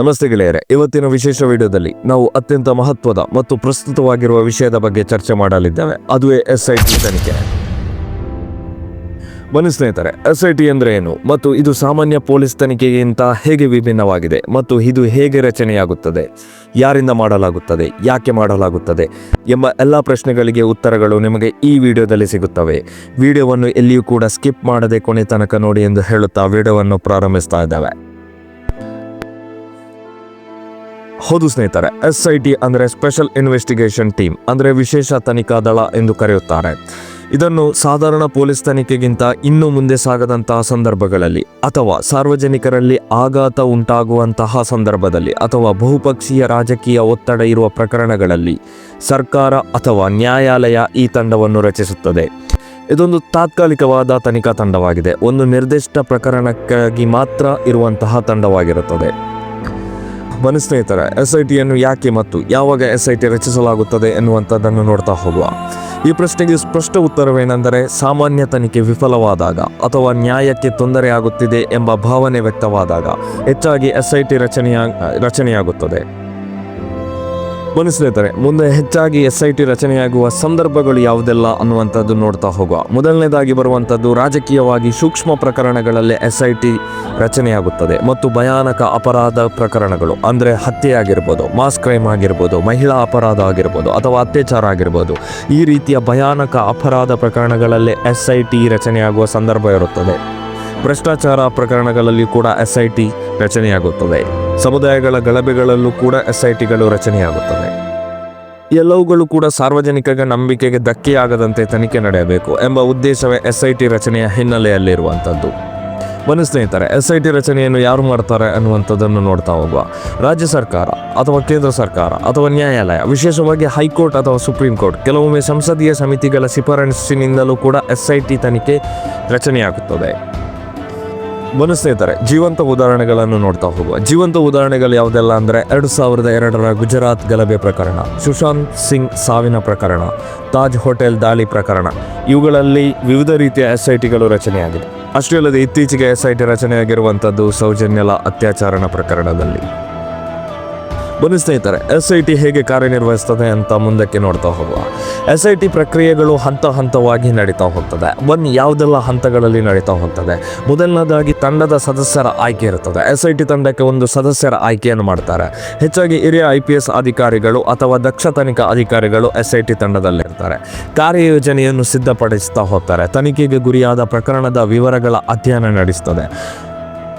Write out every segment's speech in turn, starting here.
ನಮಸ್ತೆ ಗೆಳೆಯರೆ, ಇವತ್ತಿನ ವಿಶೇಷ ವಿಡಿಯೋದಲ್ಲಿ ನಾವು ಅತ್ಯಂತ ಮಹತ್ವದ ಮತ್ತು ಪ್ರಸ್ತುತವಾಗಿರುವ ವಿಷಯದ ಬಗ್ಗೆ ಚರ್ಚೆ ಮಾಡಲಿದ್ದೇವೆ. ಅದುವೇ ಎಸ್ ಐ ಟಿ ತನಿಖೆ. ಬನ್ನಿ ಸ್ನೇಹಿತರೆ ಎಸ್ ಐ ಟಿ ಅಂದ್ರೆ ಏನು? ಮತ್ತು ಇದು ಸಾಮಾನ್ಯ ಪೊಲೀಸ್ ತನಿಖೆಗಿಂತ ಹೇಗೆ ವಿಭಿನ್ನವಾಗಿದೆ? ಮತ್ತು ಇದು ಹೇಗೆ ರಚನೆಯಾಗುತ್ತದೆ? ಯಾರಿಂದ ಮಾಡಲಾಗುತ್ತದೆ? ಯಾಕೆ ಮಾಡಲಾಗುತ್ತದೆ? ಎಂಬ ಎಲ್ಲ ಪ್ರಶ್ನೆಗಳಿಗೆ ಉತ್ತರಗಳು ನಿಮಗೆ ಈ ವಿಡಿಯೋದಲ್ಲಿ ಸಿಗುತ್ತವೆ. ವಿಡಿಯೋವನ್ನು ಎಲ್ಲಿಯೂ ಕೂಡ ಸ್ಕಿಪ್ ಮಾಡದೆ ಕೊನೆ ತನಕ ನೋಡಿ ಎಂದು ಹೇಳುತ್ತಾ ವಿಡಿಯೋವನ್ನು ಪ್ರಾರಂಭಿಸ್ತಾ ಇದ್ದೇವೆ. ಹೌದು ಸ್ನೇಹಿತರೆ, ಎಸ್ ಐ ಟಿ ಅಂದರೆ ಸ್ಪೆಷಲ್ ಇನ್ವೆಸ್ಟಿಗೇಷನ್ ಟೀಮ್ ಅಂದರೆ ವಿಶೇಷ ತನಿಖಾ ದಳ ಎಂದು ಕರೆಯುತ್ತಾರೆ. ಇದನ್ನು ಸಾಧಾರಣ ಪೊಲೀಸ್ ತನಿಖೆಗಿಂತ ಇನ್ನೂ ಮುಂದೆ ಸಾಗದಂತಹ ಸಂದರ್ಭಗಳಲ್ಲಿ, ಅಥವಾ ಸಾರ್ವಜನಿಕರಲ್ಲಿ ಆಘಾತ ಉಂಟಾಗುವಂತಹ ಸಂದರ್ಭದಲ್ಲಿ, ಅಥವಾ ಬಹುಪಕ್ಷೀಯ ರಾಜಕೀಯ ಒತ್ತಡ ಇರುವ ಪ್ರಕರಣಗಳಲ್ಲಿ, ಸರ್ಕಾರ ಅಥವಾ ನ್ಯಾಯಾಲಯ ಈ ತಂಡವನ್ನು ರಚಿಸುತ್ತದೆ. ಇದೊಂದು ತಾತ್ಕಾಲಿಕವಾದ ತನಿಖಾ ತಂಡವಾಗಿದೆ. ಒಂದು ನಿರ್ದಿಷ್ಟ ಪ್ರಕರಣಕ್ಕಾಗಿ ಮಾತ್ರ ಇರುವಂತಹ ತಂಡವಾಗಿರುತ್ತದೆ. ಬನ್ನಿ ಸ್ನೇಹಿತರೆ ಎಸ್ ಐ ಟಿಯನ್ನು ಯಾಕೆ ಮತ್ತು ಯಾವಾಗ ಎಸ್ ಐ ಟಿ ರಚಿಸಲಾಗುತ್ತದೆ ಎನ್ನುವಂಥದ್ದನ್ನು ನೋಡ್ತಾ ಹೋಗುವ. ಈ ಪ್ರಶ್ನೆಗೆ ಸ್ಪಷ್ಟ ಉತ್ತರವೇನೆಂದರೆ, ಸಾಮಾನ್ಯ ತನಿಖೆ ವಿಫಲವಾದಾಗ ಅಥವಾ ನ್ಯಾಯಕ್ಕೆ ತೊಂದರೆಯಾಗುತ್ತಿದೆ ಎಂಬ ಭಾವನೆ ವ್ಯಕ್ತವಾದಾಗ ಹೆಚ್ಚಾಗಿ ಎಸ್ ಐ ಟಿ ರಚನೆಯ, ರಚನೆಯಾಗುತ್ತದೆ. ಬನ್ನಿ ಮುಂದೆ ಹೆಚ್ಚಾಗಿ ಎಸ್ ಐ ಟಿ ರಚನೆಯಾಗುವ ಸಂದರ್ಭಗಳು ಯಾವುದೆಲ್ಲ ಅನ್ನುವಂಥದ್ದು ನೋಡ್ತಾ ಹೋಗುವ. ಮೊದಲನೇದಾಗಿ ಬರುವಂಥದ್ದು ರಾಜಕೀಯವಾಗಿ ಸೂಕ್ಷ್ಮ ಪ್ರಕರಣಗಳಲ್ಲಿ ಎಸ್ ಐ ಟಿ ರಚನೆಯಾಗುತ್ತದೆ ಮತ್ತು ಭಯಾನಕ ಅಪರಾಧ ಪ್ರಕರಣಗಳು, ಅಂದರೆ ಹತ್ಯೆ ಆಗಿರ್ಬೋದು, ಮಾಸ್ ಕ್ರೈಮ್ ಆಗಿರ್ಬೋದು, ಮಹಿಳಾ ಅಪರಾಧ ಆಗಿರ್ಬೋದು ಅಥವಾ ಅತ್ಯಾಚಾರ ಆಗಿರ್ಬೋದು, ಈ ರೀತಿಯ ಭಯಾನಕ ಅಪರಾಧ ಪ್ರಕರಣಗಳಲ್ಲಿ ಎಸ್ ಐ ಟಿ ರಚನೆಯಾಗುವ ಸಂದರ್ಭ ಇರುತ್ತದೆ. ಭ್ರಷ್ಟಾಚಾರ ಪ್ರಕರಣಗಳಲ್ಲಿ ಕೂಡ ಎಸ್ ಐ ಟಿ ರಚನೆಯಾಗುತ್ತದೆ. ಸಮುದಾಯಗಳ ಗಲಭೆಗಳಲ್ಲೂ ಕೂಡ ಎಸ್ ಐ ಟಿಗಳು ರಚನೆಯಾಗುತ್ತವೆ. ಎಲ್ಲವುಗಳು ಕೂಡ ಸಾರ್ವಜನಿಕರ ನಂಬಿಕೆಗೆ ಧಕ್ಕೆಯಾಗದಂತೆ ತನಿಖೆ ನಡೆಯಬೇಕು ಎಂಬ ಉದ್ದೇಶವೇ ಎಸ್ ಐ ಟಿ ರಚನೆಯ ಹಿನ್ನೆಲೆಯಲ್ಲಿರುವಂಥದ್ದು. ಬನ್ನಿ ಸ್ನೇಹಿತರೆ ಎಸ್ ಐ ಟಿ ರಚನೆಯನ್ನು ಯಾರು ಮಾಡ್ತಾರೆ ಅನ್ನುವಂಥದ್ದನ್ನು ನೋಡ್ತಾ ಹೋಗುವ. ರಾಜ್ಯ ಸರ್ಕಾರ ಅಥವಾ ಕೇಂದ್ರ ಸರ್ಕಾರ ಅಥವಾ ನ್ಯಾಯಾಲಯ, ವಿಶೇಷವಾಗಿ ಹೈಕೋರ್ಟ್ ಅಥವಾ ಸುಪ್ರೀಂ ಕೋರ್ಟ್, ಕೆಲವೊಮ್ಮೆ ಸಂಸದೀಯ ಸಮಿತಿಗಳ ಶಿಫಾರಸಿನಿಂದಲೂ ಕೂಡ ಎಸ್ ಐ ಟಿ ತನಿಖೆ ರಚನೆಯಾಗುತ್ತದೆ. ಬನ್ನಿ ಸ್ನೇಹಿತರೆ, ಜೀವಂತ ಉದಾಹರಣೆಗಳನ್ನು ನೋಡ್ತಾ ಹೋಗುವ. ಜೀವಂತ ಉದಾಹರಣೆಗಳು ಯಾವುದೆಲ್ಲ ಅಂದರೆ ಎರಡು ಸಾವಿರದ ಎರಡರ ಗುಜರಾತ್ ಗಲಭೆ ಪ್ರಕರಣ, ಸುಶಾಂತ್ ಸಿಂಗ್ ಸಾವಿನ ಪ್ರಕರಣ, ತಾಜ್ ಹೋಟೆಲ್ ದಾಳಿ ಪ್ರಕರಣ. ಇವುಗಳಲ್ಲಿ ವಿವಿಧ ರೀತಿಯ ಎಸ್ ಐ ಟಿಗಳು ರಚನೆಯಾಗಿದೆ. ಅಷ್ಟೇ ಅಲ್ಲದೆ ಇತ್ತೀಚೆಗೆ ಎಸ್ ಐ ಟಿ ರಚನೆಯಾಗಿರುವಂಥದ್ದು ಸೌಜನ್ಯಲ ಅತ್ಯಾಚಾರಣ ಪ್ರಕರಣದಲ್ಲಿ. ಬನ್ನಿ ಸ್ನೇಹಿತರೆ ಎಸ್ ಐ ಟಿ ಹೇಗೆ ಕಾರ್ಯನಿರ್ವಹಿಸ್ತದೆ ಅಂತ ಮುಂದಕ್ಕೆ ನೋಡ್ತಾ ಹೋಗುವ. ಎಸ್ ಐ ಟಿ ಪ್ರಕ್ರಿಯೆಗಳು ಹಂತ ಹಂತವಾಗಿ ನಡೀತಾ ಹೋಗ್ತದೆ. ಬನ್ನಿ, ಯಾವುದೆಲ್ಲ ಹಂತಗಳಲ್ಲಿ ನಡೀತಾ ಹೋಗ್ತದೆ? ಮೊದಲನೇದಾಗಿ ತಂಡದ ಸದಸ್ಯರ ಆಯ್ಕೆ ಇರುತ್ತದೆ. ಎಸ್ ಐ ಟಿ ತಂಡಕ್ಕೆ ಒಂದು ಸದಸ್ಯರ ಆಯ್ಕೆಯನ್ನು ಮಾಡ್ತಾರೆ. ಹೆಚ್ಚಾಗಿ ಹಿರಿಯ ಐ ಪಿ ಎಸ್ ಅಧಿಕಾರಿಗಳು ಅಥವಾ ದಕ್ಷ ತನಿಖಾ ಅಧಿಕಾರಿಗಳು ಎಸ್ ಐ ಟಿ ತಂಡದಲ್ಲಿರ್ತಾರೆ. ಕಾರ್ಯಯೋಜನೆಯನ್ನು ಸಿದ್ಧಪಡಿಸ್ತಾ ಹೋಗ್ತಾರೆ. ತನಿಖೆಗೆ ಗುರಿಯಾದ ಪ್ರಕರಣದ ವಿವರಗಳ ಅಧ್ಯಯನ ನಡೆಸ್ತದೆ.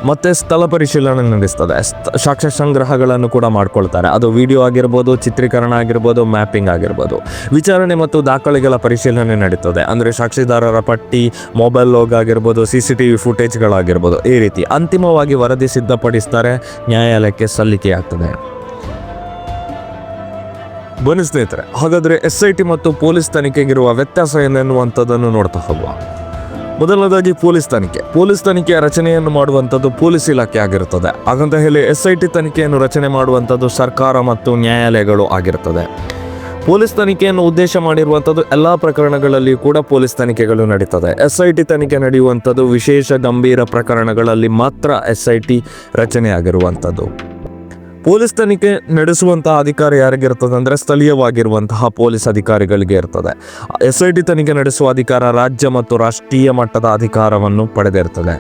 ಮತ್ತೆ ಸ್ಥಳ ಪರಿಶೀಲನೆ ನಡೆಸ್ತದೆ. ಸಾಕ್ಷ್ಯ ಸಂಗ್ರಹಗಳನ್ನು ಕೂಡ ಮಾಡ್ಕೊಳ್ತಾರೆ. ಅದು ವಿಡಿಯೋ ಆಗಿರ್ಬೋದು, ಚಿತ್ರೀಕರಣ ಆಗಿರ್ಬೋದು, ಮ್ಯಾಪಿಂಗ್ ಆಗಿರ್ಬೋದು. ವಿಚಾರಣೆ ಮತ್ತು ದಾಖಲೆಗಳ ಪರಿಶೀಲನೆ ನಡೀತದೆ. ಅಂದರೆ ಸಾಕ್ಷಿದಾರರ ಪಟ್ಟಿ ಮೊಬೈಲ್ ಲೋಗ್ ಆಗಿರ್ಬೋದು ಸಿ ಸಿ ಟಿ ವಿ ಫುಟೇಜ್ಗಳಾಗಿರ್ಬೋದು ಈ ರೀತಿ ಅಂತಿಮವಾಗಿ ವರದಿ ಸಿದ್ಧಪಡಿಸ್ತಾರೆ, ನ್ಯಾಯಾಲಯಕ್ಕೆ ಸಲ್ಲಿಕೆಯಾಗ್ತದೆ. ಬನ್ನಿ ಸ್ನೇಹಿತರೆ, ಹಾಗಾದರೆ ಎಸ್ ಐ ಟಿ ಮತ್ತು ಪೊಲೀಸ್ ತನಿಖೆಗಿರುವ ವ್ಯತ್ಯಾಸ ಏನೆನ್ನುವಂಥದ್ದನ್ನು ನೋಡ್ತಾ ಹೋಗುವ. ಮೊದಲನೇದಾಗಿ ಪೊಲೀಸ್ ತನಿಖೆ. ಪೊಲೀಸ್ ತನಿಖೆಯ ರಚನೆಯನ್ನು ಮಾಡುವಂತದ್ದು ಪೊಲೀಸ್ ಇಲಾಖೆ ಆಗಿರುತ್ತದೆ ಹಾಗಂತ ಹೇಳಿ ಎಸ್ ಐ ಟಿ ತನಿಖೆಯನ್ನು ರಚನೆ ಮಾಡುವಂತದ್ದು ಸರ್ಕಾರ ಮತ್ತು ನ್ಯಾಯಾಲಯಗಳು ಆಗಿರುತ್ತದೆ ಪೊಲೀಸ್ ತನಿಖೆಯನ್ನು ಉದ್ದೇಶ ಮಾಡಿರುವಂಥದ್ದು ಎಲ್ಲ ಪ್ರಕರಣಗಳಲ್ಲಿ ಕೂಡ ಪೊಲೀಸ್ ತನಿಖೆಗಳು ನಡೀತದೆ. ಎಸ್ ಐ ಟಿ ತನಿಖೆ ನಡೆಯುವಂಥದ್ದು ವಿಶೇಷ ಗಂಭೀರ ಪ್ರಕರಣಗಳಲ್ಲಿ ಮಾತ್ರ ಎಸ್ ಐ ಟಿ ರಚನೆಯಾಗಿರುವಂಥದ್ದು. ಪೊಲೀಸ್ ತನಿಖೆ ನಡೆಸುವಂತಹ ಅಧಿಕಾರ ಯಾರಿಗಿರ್ತದೆ ಅಂದರೆ ಸ್ಥಳೀಯವಾಗಿರುವಂತಹ ಪೊಲೀಸ್ ಅಧಿಕಾರಿಗಳಿಗೆ ಇರ್ತದೆ. ಎಸ್ ಐ ಟಿ ತನಿಖೆ ನಡೆಸುವ ಅಧಿಕಾರ ರಾಜ್ಯ ಮತ್ತು ರಾಷ್ಟ್ರೀಯ ಮಟ್ಟದ ಅಧಿಕಾರವನ್ನು ಪಡೆದಿರ್ತದೆ.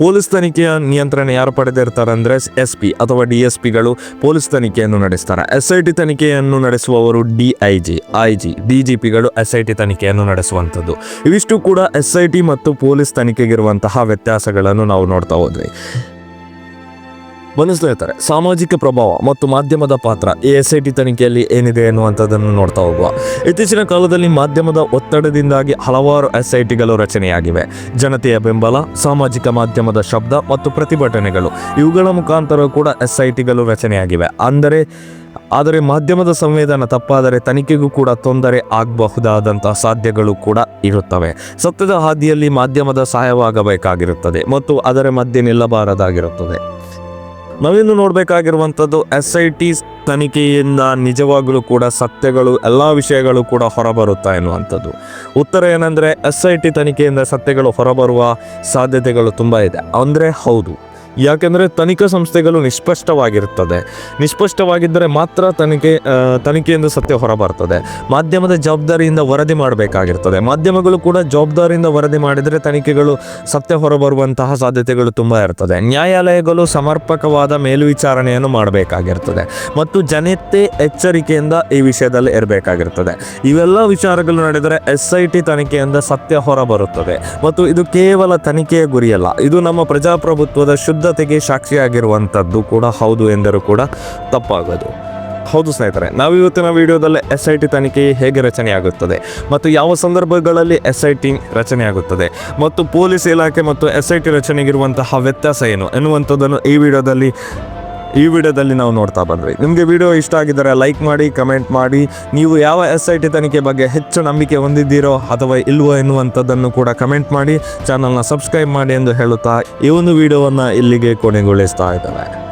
ಪೊಲೀಸ್ ತನಿಖೆಯ ನಿಯಂತ್ರಣ ಯಾರು ಪಡೆದಿರ್ತಾರೆ ಅಂದರೆ ಎಸ್ ಪಿ ಅಥವಾ ಡಿ ಎಸ್ ಪಿಗಳು ಪೊಲೀಸ್ ತನಿಖೆಯನ್ನು ನಡೆಸ್ತಾರೆ. ಎಸ್ ಐ ಟಿ ತನಿಖೆಯನ್ನು ನಡೆಸುವವರು D I G I G, D G ಪಿಗಳು S I T ತನಿಖೆಯನ್ನು ನಡೆಸುವಂಥದ್ದು. ಇವಿಷ್ಟು ಕೂಡ ಎಸ್ ಐ ಟಿ ಮತ್ತು ಪೊಲೀಸ್ ತನಿಖೆಗಿರುವಂತಹ ವ್ಯತ್ಯಾಸಗಳನ್ನು ನಾವು ನೋಡ್ತಾ ಹೋದ್ವಿ. ಬನ್ನಿ ಸ್ನೇಹಿತರೆ ಸಾಮಾಜಿಕ ಪ್ರಭಾವ ಮತ್ತು ಮಾಧ್ಯಮದ ಪಾತ್ರ ಈ ಎಸ್ ಐ ಟಿ ತನಿಖೆಯಲ್ಲಿ ಏನಿದೆ ಎನ್ನುವಂಥದ್ದನ್ನು ನೋಡ್ತಾ ಹೋಗುವ. ಇತ್ತೀಚಿನ ಕಾಲದಲ್ಲಿ ಮಾಧ್ಯಮದ ಒತ್ತಡದಿಂದಾಗಿ ಹಲವಾರು ಎಸ್ ಐ ಟಿಗಳು ರಚನೆಯಾಗಿವೆ. ಜನತೆಯ ಬೆಂಬಲ, ಸಾಮಾಜಿಕ ಮಾಧ್ಯಮದ ಶಬ್ದ ಮತ್ತು ಪ್ರತಿಭಟನೆಗಳು, ಇವುಗಳ ಮುಖಾಂತರ ಕೂಡ ಎಸ್ ಐ ಟಿಗಳು ರಚನೆಯಾಗಿವೆ. ಅಂದರೆ, ಆದರೆ ಮಾಧ್ಯಮದ ಸಂವೇದನ ತಪ್ಪಾದರೆ ತನಿಖೆಗೂ ಕೂಡ ತೊಂದರೆ ಆಗಬಹುದಾದಂತಹ ಸಾಧ್ಯಗಳು ಕೂಡ ಇರುತ್ತವೆ. ಸತ್ಯದ ಹಾದಿಯಲ್ಲಿ ಮಾಧ್ಯಮದ ಸಹಾಯವಾಗಬೇಕಾಗಿರುತ್ತದೆ ಮತ್ತು ಅದರ ಮಧ್ಯೆ ನಿಲ್ಲಬಾರದಾಗಿರುತ್ತದೆ. ನಾವಿನ್ನು ನೋಡಬೇಕಾಗಿರುವಂಥದ್ದು ಎಸ್ ಐ ಟಿ ತನಿಖೆಯಿಂದ ನಿಜವಾಗಲೂ ಕೂಡ ಸತ್ಯಗಳು, ಎಲ್ಲ ವಿಷಯಗಳು ಕೂಡ ಹೊರಬರುತ್ತಾ ಎನ್ನುವಂಥದ್ದು. ಉತ್ತರ ಏನಂದರೆ ಎಸ್ ಐ ಟಿ ತನಿಖೆಯಿಂದ ಸತ್ಯಗಳು ಹೊರಬರುವ ಸಾಧ್ಯತೆಗಳು ತುಂಬ ಇದೆ. ಅಂದರೆ ಹೌದು. ಯಾಕೆಂದರೆ ತನಿಖಾ ಸಂಸ್ಥೆಗಳು ನಿಷ್ಪಷ್ಟವಾಗಿರುತ್ತದೆ. ನಿಷ್ಪಷ್ಟವಾಗಿದ್ದರೆ ಮಾತ್ರ ತನಿಖೆ ತನಿಖೆಯಿಂದ ಸತ್ಯ ಹೊರಬರ್ತದೆ. ಮಾಧ್ಯಮದ ಜವಾಬ್ದಾರಿಯಿಂದ ವರದಿ ಮಾಡಬೇಕಾಗಿರ್ತದೆ. ಮಾಧ್ಯಮಗಳು ಕೂಡ ಜವಾಬ್ದಾರಿಯಿಂದ ವರದಿ ಮಾಡಿದರೆ ತನಿಖೆಗಳು ಸತ್ಯ ಹೊರಬರುವಂತಹ ಸಾಧ್ಯತೆಗಳು ತುಂಬ ಇರ್ತದೆ. ನ್ಯಾಯಾಲಯಗಳು ಸಮರ್ಪಕವಾದ ಮೇಲ್ವಿಚಾರಣೆಯನ್ನು ಮಾಡಬೇಕಾಗಿರ್ತದೆ. ಮತ್ತು ಜನತೆ ಎಚ್ಚರಿಕೆಯಿಂದ ಈ ವಿಷಯದಲ್ಲಿ ಇರಬೇಕಾಗಿರ್ತದೆ. ಇವೆಲ್ಲ ವಿಚಾರಗಳು ನಡೆದರೆ ಎಸ್ ಐ ಟಿ ತನಿಖೆಯಿಂದ ಸತ್ಯ ಹೊರಬರುತ್ತದೆ. ಮತ್ತು ಇದು ಕೇವಲ ತನಿಖೆಯ ಗುರಿಯಲ್ಲ. ಇದು ನಮ್ಮ ಪ್ರಜಾಪ್ರಭುತ್ವದ ಶುದ್ಧತೆಗೆ ಸಾಕ್ಷಿಯಾಗಿರುವಂಥದ್ದು ಕೂಡ ಹೌದು ಎಂದರೂ ಕೂಡ ತಪ್ಪಾಗದು. ಹೌದು ಸ್ನೇಹಿತರೆ ನಾವು ಇವತ್ತಿನ ವಿಡಿಯೋದಲ್ಲಿ ಎಸ್ ಐ ಟಿ ತನಿಖೆ ಹೇಗೆ ರಚನೆಯಾಗುತ್ತದೆ ಮತ್ತು ಯಾವ ಸಂದರ್ಭಗಳಲ್ಲಿ ಎಸ್ ಐ ಟಿ ರಚನೆಯಾಗುತ್ತದೆ ಮತ್ತು ಪೊಲೀಸ್ ಇಲಾಖೆ ಮತ್ತು ಎಸ್ ಐ ಟಿ ರಚನೆಗಿರುವಂತಹ ವ್ಯತ್ಯಾಸ ಏನು ಎನ್ನುವಂಥದ್ದನ್ನು ಈ ವಿಡಿಯೋದಲ್ಲಿ ಈ ವಿಡಿಯೋದಲ್ಲಿ ನಾವು ನೋಡ್ತಾ ಬಂದ್ವಿ. ನಿಮಗೆ ವಿಡಿಯೋ ಇಷ್ಟ ಆಗಿದ್ದರೆ ಲೈಕ್ ಮಾಡಿ, ಕಮೆಂಟ್ ಮಾಡಿ. ನೀವು ಯಾವ ಎಸ್ ಐ ಟಿ ತನಿಖೆ ಬಗ್ಗೆ ಹೆಚ್ಚು ನಂಬಿಕೆ ಹೊಂದಿದ್ದೀರೋ ಅಥವಾ ಇಲ್ವೋ ಎನ್ನುವಂಥದ್ದನ್ನು ಕೂಡ ಕಮೆಂಟ್ ಮಾಡಿ. ಚಾನಲ್ನ ಸಬ್ಸ್ಕ್ರೈಬ್ ಮಾಡಿ ಎಂದು ಹೇಳುತ್ತಾ ಈ ಒಂದು ವಿಡಿಯೋವನ್ನು ಇಲ್ಲಿಗೆ ಕೊನೆಗೊಳಿಸ್ತಾ ಇದ್ದೇವೆ